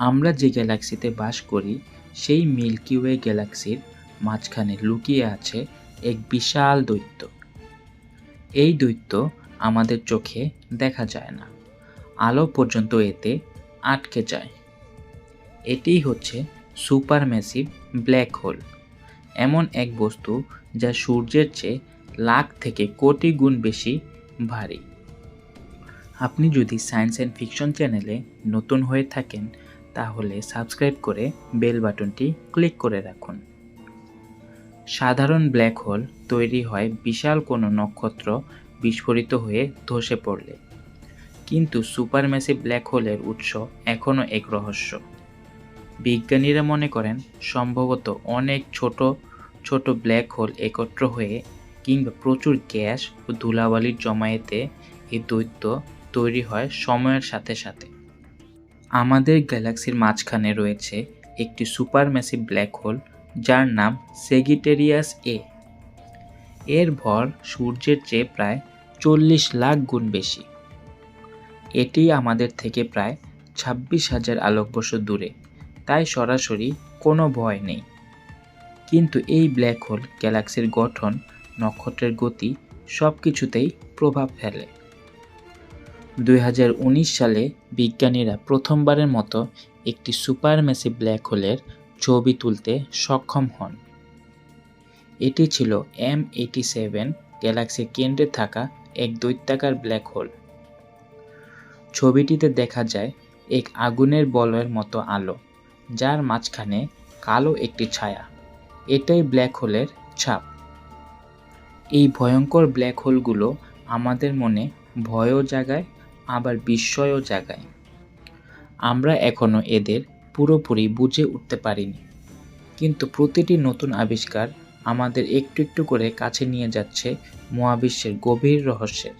আমরা যে গ্যালাক্সিতে বাস করি, সেই মিল্কি ওয়ে গ্যালাক্সির মাঝখানে লুকিয়ে আছে এক বিশাল দৈত্য। এই দৈত্য আমাদের চোখে দেখা যায় না। আলো পর্যন্ত এতে আটকে যায়। এটিই হচ্ছে সুপার ম্যাসিভ ব্ল্যাক হোল। এমন এক বস্তু যা সূর্যের চেয়ে লাখ থেকে কোটি গুণ বেশি ভারী। আপনি যদি সায়েন্স অ্যান্ড ফিকশন চ্যানেলে নতুন হয়ে থাকেন তাহলে সাবস্ক্রাইব করে বেল বাটনটি ক্লিক করে রাখুন। সাধারণ ব্ল্যাক হোল তৈরি হয় বিশাল কোনো নক্ষত্র বিস্ফোরিত হয়ে ধসে পড়লে। কিন্তু সুপার সুপারম্যাসিভ ব্ল্যাক হোলের উৎস এখনও এক রহস্য। বিজ্ঞানীরা মনে করেন সম্ভবত অনেক ছোট ছোট ব্ল্যাক হোল একত্র হয়ে কিংবা প্রচুর গ্যাস ও ধুলাবালির জমায়েতে এই দৈত্য তৈরি হয় সময়ের সাথে সাথে। আমাদের গ্যালাক্সির মাঝখানে রয়েছে একটি সুপারম্যাসিভ ব্ল্যাক হোল, যার নাম সেগিটেরিয়াস এ এর ভর সূর্যের চেয়ে প্রায় চল্লিশ লাখ গুণ বেশি। এটি আমাদের থেকে প্রায় ছাব্বিশ হাজার আলোকবর্ষ দূরে, তাই সরাসরি কোনো ভয় নেই। কিন্তু এই ব্ল্যাক হোল গ্যালাক্সির গঠন, নক্ষত্রের গতি সব কিছুতেই প্রভাব ফেলে। দুই হাজার উনিশ সালে বিজ্ঞানীরা প্রথমবারের মতো একটি সুপারম্যাসিভ ব্ল্যাক হোলের ছবি তুলতে সক্ষম হন। এটি ছিল এম এইটি সেভেন গ্যালাক্সির কেন্দ্রে থাকা এক দৈত্যাকার ব্ল্যাক হোল। ছবিটিতে দেখা যায় এক আগুনের বলয়ের মতো আলো, যার মাঝখানে কালো একটি ছায়া। এটাই ব্ল্যাক হোলের ছাপ। এই ভয়ঙ্কর ব্ল্যাক হোলগুলো আমাদের মনে ভয়ও জাগায় আবার বিস্ময়ও জাগায়। আমরা এখনও এদের পুরোপুরি বুঝে উঠতে পারিনি। কিন্তু প্রতিটি নতুন আবিষ্কার আমাদের একটু একটু করে কাছে নিয়ে যাচ্ছে মহাবিশ্বের গভীর রহস্যের।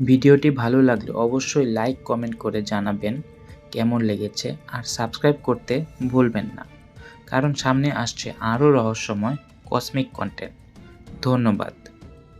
ভিডিওটি ভালো লাগলে অবশ্যই লাইক, কমেন্ট করে জানাবেন কেমন লেগেছে আর সাবস্ক্রাইব করতে ভুলবেন না। কারণ সামনে আসছে আরও রহস্যময় কসমিক কন্টেন্ট ধন্যবাদ।